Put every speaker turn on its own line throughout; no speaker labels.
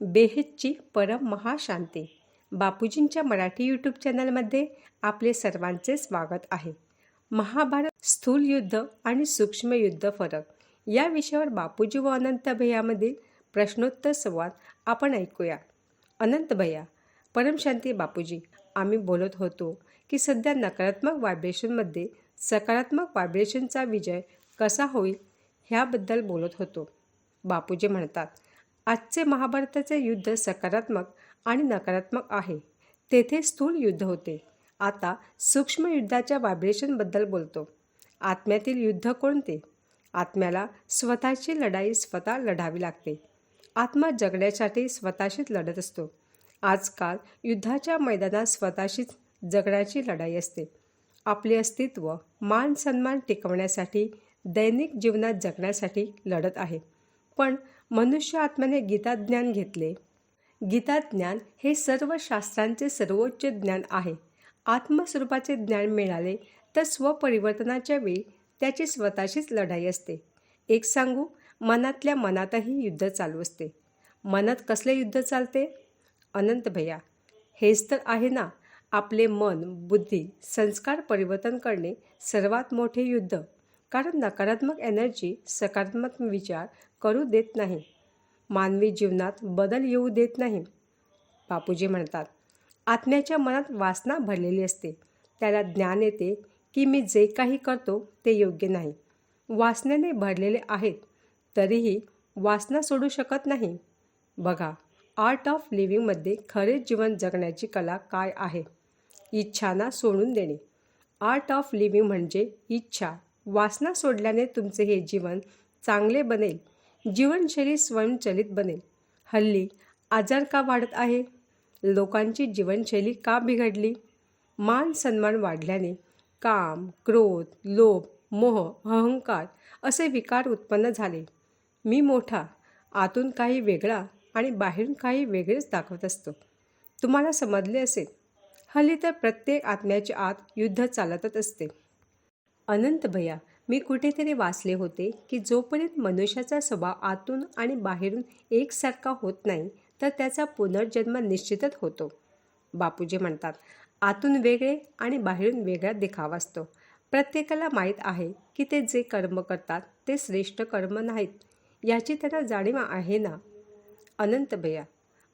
बेहेजची परम महाशांती बापूजींच्या मराठी यूट्यूब चॅनलमध्ये आपले सर्वांचे स्वागत आहे. महाभारत स्थूल युद्ध आणि सूक्ष्म युद्ध फरक. या विषयावर बापूजी व अनंत भैयामधील प्रश्नोत्तर संवाद आपण ऐकूया. अनंत भैया परमशांती बापूजी आम्ही बोलत होतो की सध्या नकारात्मक व्हायब्रेशनमध्ये सकारात्मक व्हायब्रेशनचा विजय कसा होईल ह्याबद्दल बोलत होतो. बापूजी म्हणतात आजचे महाभारताचे युद्ध सकारात्मक आणि नकारात्मक आहे. तेथे स्थूल युद्ध होते. आता सूक्ष्म युद्धाच्या व्हायब्रेशनबद्दल बोलतो. आत्म्यातील युद्ध कोणते? आत्म्याला स्वतःची लढाई स्वतः लढावी लागते. आत्मा जगण्यासाठी स्वतःशीच लढत असतो. आजकाल युद्धाच्या मैदानात स्वतःशीच जगण्याची लढाई असते. आपले अस्तित्व मान सन्मान टिकवण्यासाठी दैनिक जीवनात जगण्यासाठी लढत आहे. पण मनुष्य आत्म्याने गीताज्ञान घेतले. गीताज्ञान हे सर्व शास्त्रांचे सर्वोच्च ज्ञान आहे. आत्मस्वरूपाचे ज्ञान मिळाले तर स्वपरिवर्तनाच्या वेळी त्याची स्वतःशीच लढाई असते. एक सांगू मनातल्या मनातही युद्ध चालू असते. मनात कसले युद्ध चालते? अनंत भैया. हेच तर आहे ना आपले मन बुद्धी संस्कार परिवर्तन करणे सर्वात मोठे युद्ध. कारण नकारात्मक एनर्जी सकारात्मक विचार करू देत नाही. मानवी जीवनात बदल येऊ देत नाही. बापूजी म्हणतात आत्म्याच्या मनात वासना भरलेली असते. त्याला ज्ञान येते की मी जे काही करतो ते योग्य नाही. वासनेने भरलेले आहेत तरीही वासना सोडू शकत नाही. बघा आर्ट ऑफ लिव्हिंगमध्ये खरे जीवन जगण्याची कला काय आहे? इच्छांना सोडून देणे. आर्ट ऑफ लिव्हिंग म्हणजे इच्छा. वासना सोडल्याने तुमचे हे जीवन चांगले बनेल. जीवनशैली स्वयंचलित बनेल. हल्ली आजार का वाढत आहे? लोकांची जीवनशैली का बिघडली? मान सन्मान वाढल्याने काम क्रोध लोभ मोह अहंकार असे विकार उत्पन्न झाले. मी मोठा आतून काही वेगळा आणि बाहेरून काही वेगळेच दाखवत असतो. तुम्हाला समजले असेल हल्ली तर प्रत्येक आत्म्याच्या आत युद्ध चालतच असते. अनंत भैया मी कुठेतरी वाचले होते की जोपर्यंत मनुष्याचा स्वभाव आतून आणि बाहेरून एकसारखा होत नाही तर त्याचा पुनर्जन्म निश्चितच होतो. बापूजी म्हणतात आतून वेगळे आणि बाहेरून वेगळा देखावा असतो. प्रत्येकाला माहीत आहे की ते जे कर्म करतात ते श्रेष्ठ कर्म नाहीत. याची त्यांना जाणीव आहे ना? अनंत भैया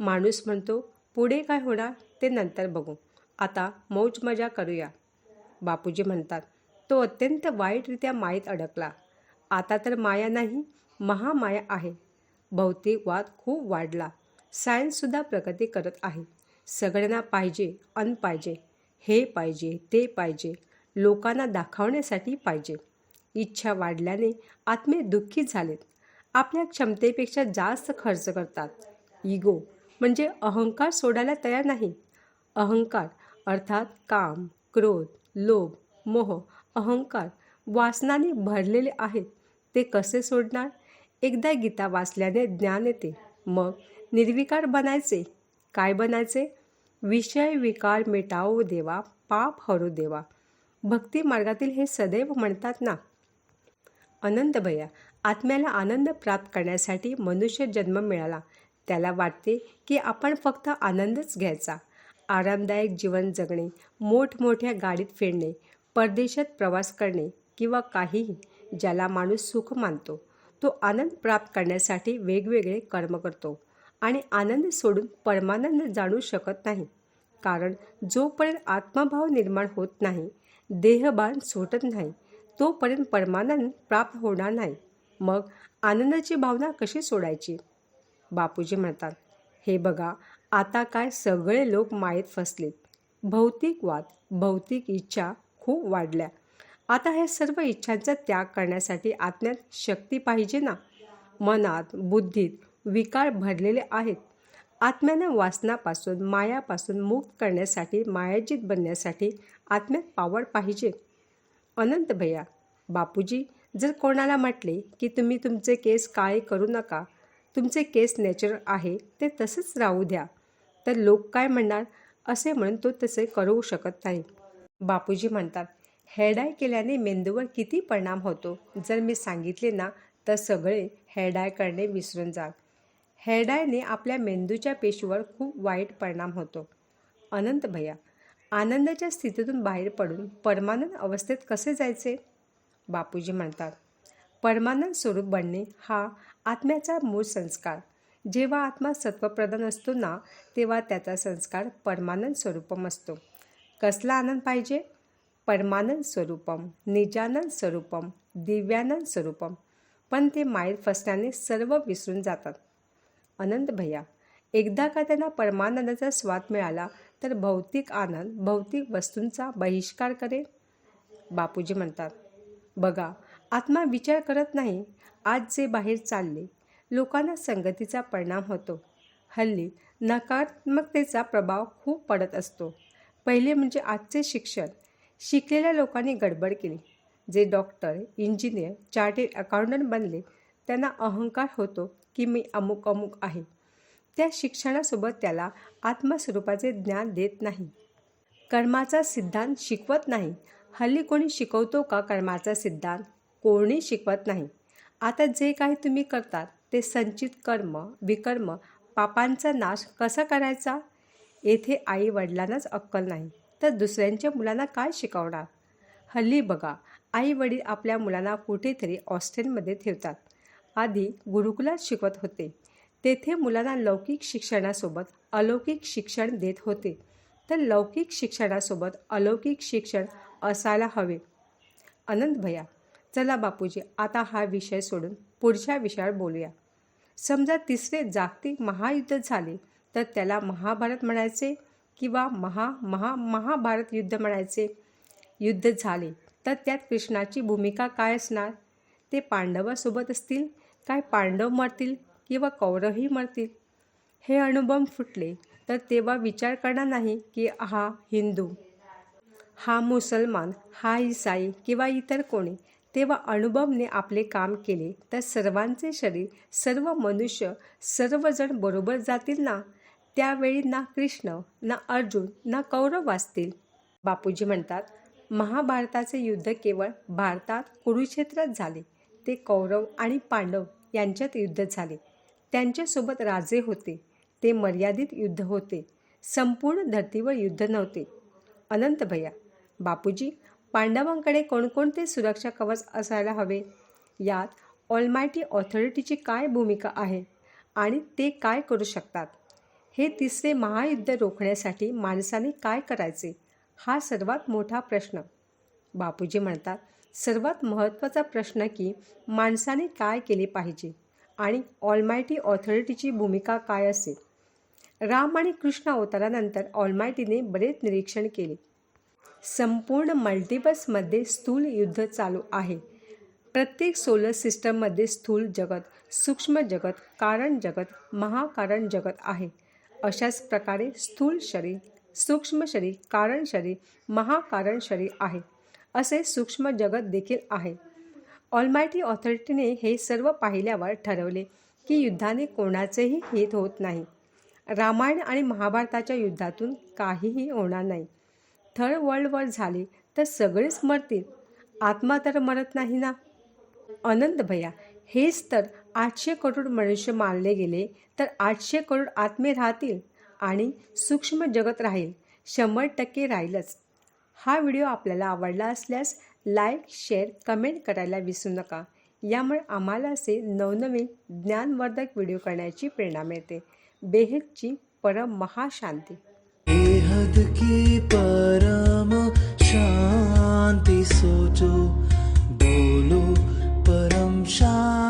माणूस म्हणतो पुढे काय होणार ते नंतर बघू. आता मौज मजा करूया. बापूजी म्हणतात तो अत्यंत वाईटरित्या मायेत अडकला. आता तर माया नाही महामाया आहे. भौतिक वाद खूप वाढला. सायन्ससुद्धा प्रगती करत आहे. सगळ्यांना पाहिजे अन पाहिजे. हे पाहिजे ते पाहिजे. लोकांना दाखवण्यासाठी पाहिजे. इच्छा वाढल्याने आत्मे दुःखी झालेत. आपल्या क्षमतेपेक्षा जास्त खर्च करतात. इगो म्हणजे अहंकार सोडायला तयार नाही. अहंकार अर्थात काम क्रोध लोभ मोह अहंकार वासनाने भरलेले आहेत. ते कसे सोडणार? एकदा गीता वाचल्याने ज्ञान येते. मग निर्विकार बनायचे. काय बनायचे? विषय विकार मिटावो देवा पाप हरू देवा. भक्ती मार्गातील हे सदैव म्हणतात ना. अनंत भैया आत्म्याला आनंद प्राप्त करण्यासाठी मनुष्य जन्म मिळाला. त्याला वाटते की आपण फक्त आनंदच घ्यायचा. आरामदायक जीवन जगणे मोठमोठ्या गाडीत फिरणे परदेशात प्रवास करणे किंवा काहीही ज्याला माणूस सुख मानतो तो आनंद प्राप्त करण्यासाठी वेगवेगळे कर्म करतो आणि आनंद सोडून परमानंद जाणू शकत नाही. कारण जोपर्यंत आत्मभाव निर्माण होत नाही देहभान सुटत नाही तोपर्यंत परमानंद प्राप्त होणार नाही. मग आनंदाची भावना कशी सोडायची? बापूजी म्हणतात हे बघा आता काय सगळे लोक मायेत फसलेत. भौतिकवाद भौतिक इच्छा खूप वाढल्या. आता ह्या सर्व इच्छांचा त्याग करण्यासाठी आत्म्यात शक्ती पाहिजे ना? मनात बुद्धीत विकार भरलेले आहेत. आत्म्याने वासनापासून मायापासून मुक्त करण्यासाठी मायाजित बनण्यासाठी आत्म्यात पावड पाहिजे. अनंत भैया बापूजी जर कोणाला म्हटले की तुम्ही तुमचे केस काळे करू नका तुमचे केस नॅचरल आहे ते तसंच राहू द्या. तर लोक काय म्हणणार? असे म्हणून तो तसे करू शकत नाही. बापूजी म्हणतात हेअरडाय केल्याने मेंदूवर किती परिणाम होतो? जर मी सांगितले ना तर सगळे हेअरडाय करणे विसरून जाल हेरडायने आपल्या मेंदूच्या पेशीवर खूप वाईट परिणाम होतो. अनंत भैया आनंदाच्या स्थितीतून बाहेर पडून परमानंद अवस्थेत कसे जायचे? बापूजी म्हणतात परमानंद स्वरूप बनणे हा आत्म्याचा मूळ संस्कार. जेव्हा आत्मा सत्वप्रधान असतो ना तेव्हा त्याचा संस्कार परमानंद स्वरूपम असतो. कसला आनंद पाहिजे? परमानंद स्वरूपम निजानंद स्वरूपम दिव्यानंद स्वरूपम. पण ते माहेर फसण्याने सर्व विसरून जातात. अनंत भैया एकदा का त्यांना परमानंदाचा स्वाद मिळाला तर भौतिक आनंद भौतिक वस्तूंचा बहिष्कार करेल? बापूजी म्हणतात बघा आत्मा विचार करत नाही. आज जे बाहेर चालले लोकांना संगतीचा परिणाम होतो. हल्ली नकारात्मकतेचा प्रभाव खूप पडत असतो. पहिले म्हणजे आजचे शिक्षण शिकलेल्या लोकांनी गडबड केली. जे डॉक्टर इंजिनियर चार्टेड अकाउंटंट बनले त्यांना अहंकार होतो की मी अमुक अमुक आहे. त्या शिक्षणासोबत त्याला आत्मस्वरूपाचे ज्ञान देत नाही. कर्माचा सिद्धांत शिकवत नाही. हल्ली कोणी शिकवतो का कर्माचा सिद्धांत? कोणी शिकवत नाही. आता जे काही तुम्ही करतात ते संचित कर्म विकर्म पापांचा नाश कसा करायचा? येथे आई वडिलांनाच अक्कल नाही. तर दुसऱ्यांच्या मुलांना काय शिकवणार? हल्ली बघा आई वडील आपल्या मुलांना कुठेतरी हॉस्टेलमध्ये ठेवतात. आधी गुरुकुलात शिकवत होते. तेथे मुलांना लौकिक शिक्षणासोबत अलौकिक शिक्षण देत होते. तर लौकिक शिक्षणासोबत अलौकिक शिक्षण असायला हवे. अनंत भैया चला बापूजी आता हा विषय सोडून पुढच्या विषयावर बोलूया. समजा तिसरे जागतिक महायुद्ध झाले. तर त्याला महाभारत म्हणायचे किंवा महा महा महाभारत युद्ध म्हणायचे. युद्ध झाले तर त्यात कृष्णाची भूमिका काय असणार? ते पांडवासोबत असतील? काय पांडव मरतील किंवा कौरवही मरतील? हे अनुभव फुटले तर तेव्हा विचार करणार नाही की हा हिंदू हा मुसलमान हा ईसाई किंवा इतर कोणी. तेव्हा अनुभवने आपले काम केले तर सर्वांचे शरीर सर्व मनुष्य सर्वजण बरोबर जातील ना? त्यावेळी ना कृष्ण ना अर्जुन ना कौरव वाचतील बापूजी म्हणतात महाभारताचे युद्ध केवळ भारतात कुरुक्षेत्रात झाले. ते कौरव आणि पांडव यांच्यात युद्ध झाले. त्यांच्यासोबत राजे होते. ते मर्यादित युद्ध होते. संपूर्ण धर्तीवर युद्ध नव्हते. अनंत भैया बापूजी पांडवांकडे कोणकोणते सुरक्षा कवच असायला हवे? यात ऑलमायटी ऑथॉरिटीची काय भूमिका आहे? आणि ते काय करू शकतात? हे तिसरे महायुद्ध रोखण्यासाठी माणसाने काय करायचे? हा सर्वात मोठा प्रश्न. बापूजी म्हणतात सर्वात महत्त्वाचा प्रश्न की माणसाने काय केले पाहिजे आणि ऑलमायटी ऑथॉरिटीची भूमिका काय असेल? राम आणि कृष्ण अवतारानंतर ऑलमायटीने बरेच निरीक्षण केले. संपूर्ण मल्टिवर्समध्ये स्थूल युद्ध चालू आहे. प्रत्येक सोलर सिस्टममध्ये स्थूल जगत सूक्ष्म जगत कारण जगत महाकारण जगत आहे. अशाच प्रकारे स्थूल शरीर सूक्ष्म शरीर कारण शरीर महाकारण शरीर आहे. असे सूक्ष्म जगत देखील आहे. ऑलमायटी ऑथॉरिटीने हे सर्व पाहिल्यावर ठरवले की युद्धाने कोणाचेही हित होत नाही. रामायण आणि महाभारताच्या युद्धातून काहीही होणार नाही. थर्ड वर्ल्ड वॉर झाली तर सगळेच मरतील. आत्मा तर मरत नाही ना? अनंत भैया हेच तर आठशे करोड मनुष्य मारले गेले तर आठशे करोड आत्मे राहतील आणि सूक्ष्म जगत राहील. शंभर टक्के राहीलच. हा व्हिडिओ आपल्याला आवडला असल्यास लाईक शेअर कमेंट करायला विसरू नका. यामुळे आम्हाला असे नवनवीन ज्ञानवर्धक व्हिडिओ करण्याची प्रेरणा मिळते. बेहदची परम महाशांती
बेहद की परम शांती सोचो. बोलो परम शांती